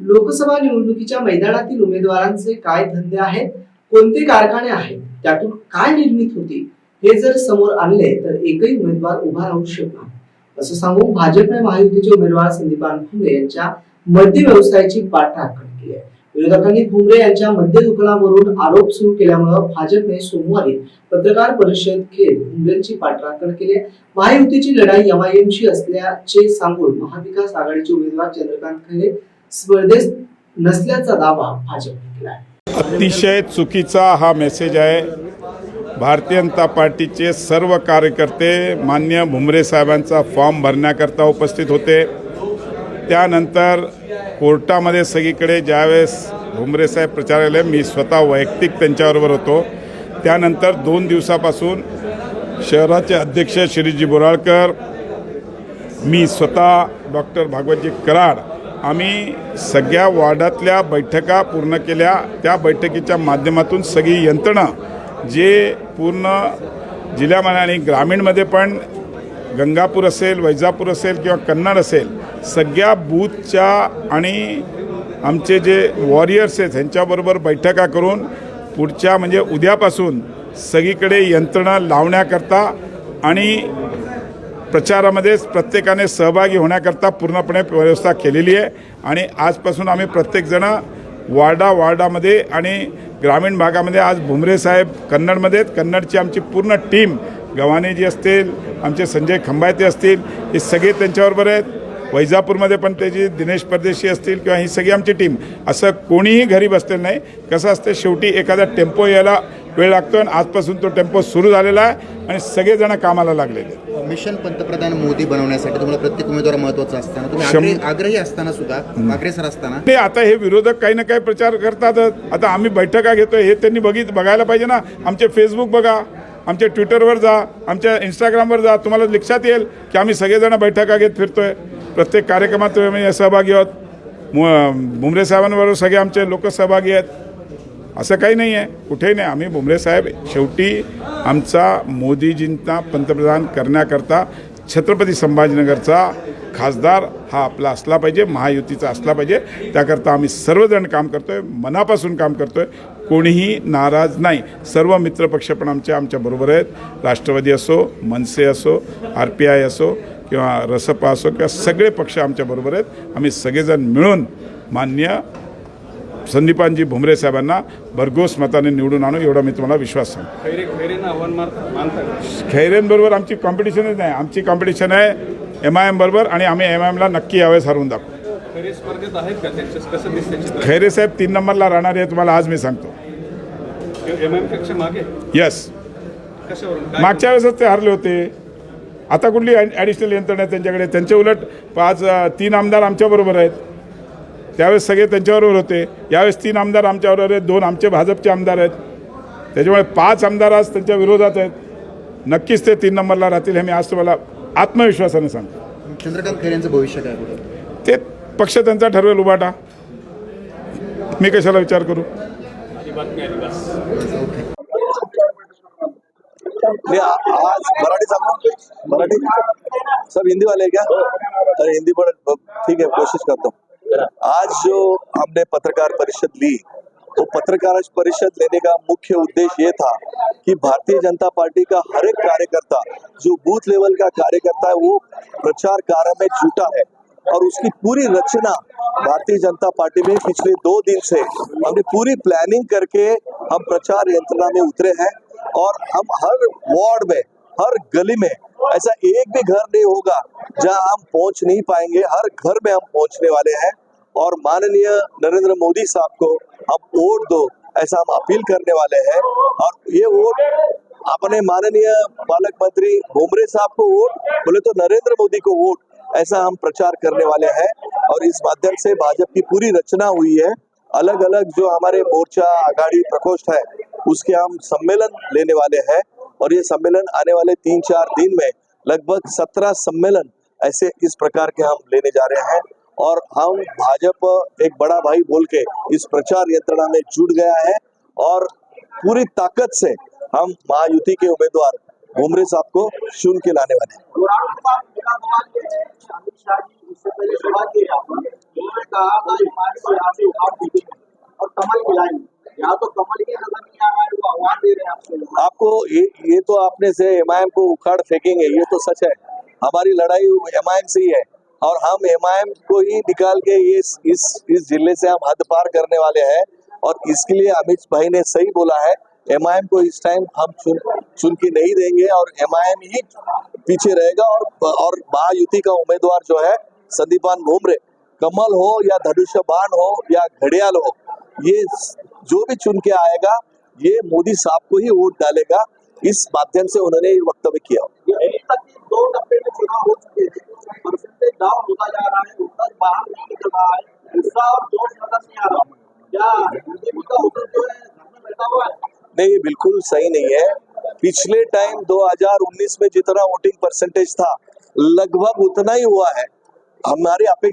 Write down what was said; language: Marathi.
लोकसभा निवडणुकीच्या मैदानातील उमेदवारांचे काय धंदे आहेत? कोणते कारखाने आहेत? त्यातून काय निर्मित होते? हे जर समोर आणले तर एकही उमेदवार उभा राहू शकणार असं सांगून भाजपने महायुतीचे उमेदवार संदीपान भुमरे यांच्या मद्य व्यवसायाची पाठराखण केली आहे. विरोधकांनी भुमरे यांच्या मद्य दुकानावरून आरोप सुरू केल्यामुळे भाजपने सोमवारी पत्रकार परिषद घेत भुमरेंची पाठराखण केली आहे. महायुतीची लढाई एमआयएमशी असल्याचे सांगून महाविकास आघाडीचे उमेदवार चंद्रकांत खैरे स्पर्धेत नसल्याचा दावा भाजपने केला आहे अतिशय चुकीचा हा मेसेज आहे. भारतीय जनता पार्टीचे सर्व कार्यकर्ते मान्य भुमरे साहेबांचा फॉर्म भरण्याकरता उपस्थित होते. त्यानंतर कोर्टामध्ये सगळीकडे ज्यावेळेस भुमरे साहेब प्रचारालय मी स्वतः वैयक्तिक त्यांच्याबरोबर होतो. त्यानंतर दोन दिवसापासून शहराचे अध्यक्ष श्रीजी बोराळकर मी स्वतः डॉक्टर भागवतजी कराड आम्ही सगळ्या वॉर्डातल्या बैठका पूर्ण केल्या. त्या बैठकीच्या माध्यमातून सगळी यंत्रणा जे पूर्ण जिल्ह्यामध्ये आणि ग्रामीणमध्ये पण गंगापूर असेल वैजापूर असेल किंवा कन्नड असेल सगळ्या बूथच्या आणि आमचे जे वॉरियर्स आहेत ह्यांच्याबरोबर बैठका करून पुढच्या म्हणजे उद्यापासून सगळीकडे यंत्रणा लावण्याकरता आणि प्रचारामध्ये प्रत्येकाने सहभागी होण्याकरता पूर्णपणे व्यवस्था केलेली आहे. आणि आजपासून आम्ही प्रत्येकजण वार्डा वार्डामध्ये आणि ग्रामीण भागामध्ये आज भुमरे साहेब कन्नडमध्ये आहेत. कन्नडची आमची पूर्ण टीम गव्हाणेजी असतील आमचे संजय खंबायते असतील हे सगळे त्यांच्याबरोबर आहेत. वैजापूरमध्ये पण त्याची दिनेश परदेशी असतील किंवा ही सगळी आमची टीम. असं कोणीही घरी बसलेलं नाही. कसं असतं शेवटी एखादा टेम्पो यायला वेळ लागतो आणि आजपासून तो टेम्पो सुरू झालेला आहे आणि सगळेजण कामाला लागलेले आहेत. मिशन पंतप्रधान मोदी बनवण्यासाठी तुम्हाला प्रत्येक उमेदवार महत्त्वाचा असताना तुम्ही शं- आग्रही आग्रही असताना सुद्धा अग्रेसर असताना. नाही आता हे विरोधक काही ना काही प्रचार करतातच आता आम्ही बैठका घेतोय हे त्यांनी बघित बघायला पाहिजे ना. आमचे फेसबुक बघा आमच्या ट्विटरवर जा आमच्या इंस्टाग्रामवर जा तुम्हाला लक्षात येईल की आम्ही सगळेजण बैठका घेत फिरतोय. प्रत्येक कार्यक्रमात आम्ही सहभागी आहोत. मु- भुमरे साहेबांबरोबर सगळे आमचे लोक सहभागी आहेत. असं काही नाही आहे कुठेही नाही. आम्ही बुमरे साहेब शेवटी आमचा मोदीजींना पंतप्रधान करण्याकरता छत्रपती संभाजीनगरचा खासदार हा आपला असला पाहिजे महायुतीचा असला पाहिजे. त्याकरता आम्ही सर्वजण काम करतोय मनापासून काम करतोय. कोणीही नाराज नाही. सर्व मित्रपक्ष पण आमचे आमच्या बरोबर आहेत. राष्ट्रवादी असो मनसे असो आर पी आय असो किंवा रसपा असो किंवा सगळे पक्ष आमच्या बरोबर आहेत. आम्ही सगळेजण मिळून मान्य संदीपानजी भुमरे साहेबांना भरघोस मताने निवडून आणू एवढा मी तुम्हाला विश्वास सांगतो. खैरेंबरोबर आमची कॉम्पिटिशनच नाही. आमची कॉम्पिटिशन आहे एम आय एम बरोबर आणि आम्ही एम आय एमला नक्की यावेळेस हरवून दाखवू. खैरे साहेब तीन नंबरला राहणार आहे तुम्हाला आज मी सांगतो. यस मागच्या वेळेसच ते हरले होते. आता कुठली ॲडिशनल यंत्रणा त्यांच्याकडे? त्यांचे उलट पाच तीन आमदार आमच्याबरोबर आहेत. त्यावेळेस सगळे त्यांच्याबरोबर होते. यावेळेस तीन आमदार आमच्याबरोबर आहेत दोन आमचे भाजपचे आमदार आहेत. त्याच्यामुळे पाच आमदार आज त्यांच्या विरोधात आहेत. नक्कीच ते तीन नंबरला राहतील हे मी आज तुम्हाला आत्मविश्वासाने सांगतो. चंद्रकांत खैरेंचं भविष्य काय कुठं ते पक्ष त्यांचा ठरवेल उभाटा. मी कशाला विचार करू? आज मराठी सांगू? मराठी? सब हिंदी वाले क्या अरे हिंदी पढ़ ठीक है कोशिश करता. हूँ आज जो हमने पत्रकार परिषद ली वो पत्रकार परिषद लेने का मुख्य उद्देश्य ये था कि भारतीय जनता पार्टी का हर एक कार्यकर्ता, जो बूथ लेवल का कार्यकर्ता है, वो प्रचार कार्य में जुटा है। और उसकी पूरी रचना भारतीय जनता पार्टी में पिछले दो दिन से, हमने पूरी प्लानिंग करके हम प्रचार यंत्रणा में उतरे हैं और हम हर वार्ड में, हर गली में, ऐसा एक भी घर नहीं होगा जहाँ हम पहुँच नहीं पाएँगे, हर घर में हम पहुँचने वाले हैं। और माननीय नरेंद्र मोदी साहब को हम वोट दो, ऐसा हम अपील करने वाले हैं। और ये वोट अपने माननीय पालक मंत्री भुमरे साहब को वोट, बोले तो नरेंद्र मोदी को वोट, ऐसा हम प्रचार करने वाले हैं। और इस माध्यम से भाजपा की पूरी रचना हुई है। अलग अलग जो हमारे मोर्चा, आघाड़ी, प्रकोष्ठ है, उसके हम सम्मेलन लेने वाले हैं। और ये सम्मेलन आने वाले तीन चार दिन में लगभग सत्रह सम्मेलन ऐसे इस प्रकार के हम लेने जा रहे हैं। और हम भाजपा एक बड़ा भाई बोल के इस प्रचार यंत्रणा में जुट गया है और पूरी ताकत से हम महायुति के उम्मीदवार भुमरे साहब को चुन के लाने वाले बुरहान साहब मेरा सवाल ये कि अमित शाह जी इससे पहले सवाल किए यहाँ पर उन्होंने कहा था हमारे से यहाँ से उखाड़ दीजिए और कमल खिलाएँगे यहाँ कमल नज़र नहीं आ रहा वो आह्वान दे रहे आपसे आपको ये ये तो आपने से एमआईएम को उखाड़ फेंकेंगे, ये तो सच है। हमारी लड़ाई एमआईएम से ही है। और हम एमआईएम को ही निकाल के ये इस इस ज़िले से हम हद पार करने वाले हैं। और इसके लिए अमित भाई ने सही बोला है एमआईएम को इस टाइम हम चुन चुन के नहीं देंगे और एमआईएम ही पीछे रहेगा और और महायुति का उम्मीदवार जो है, संदीपान भुमरे, कमल हो या धनुष्य बाण हो या घड़ियाल हो, ये जो भी चुन के आएगा, ये मोदी साहब को ही वोट डालेगा। इस माध्यम से उन्होंने वक्तव्य किया। दो में चुनाव हो चुके हैं। परसेंटेज डाउन होता जा रहा है उत्तर बाहर नहीं निकल रहा है गुस्सा और जोश नज़र नहीं आ रहा। क्या बीजेपी का उत्तर जो है, घर में बैठा हुआ है। नहीं, ये बिल्कुल सही नहीं है। पिछले टाइम 2019 में जितना वोटिंग परसेंटेज था, लगभग उतना ही हुआ है। हमारी अपेक्षा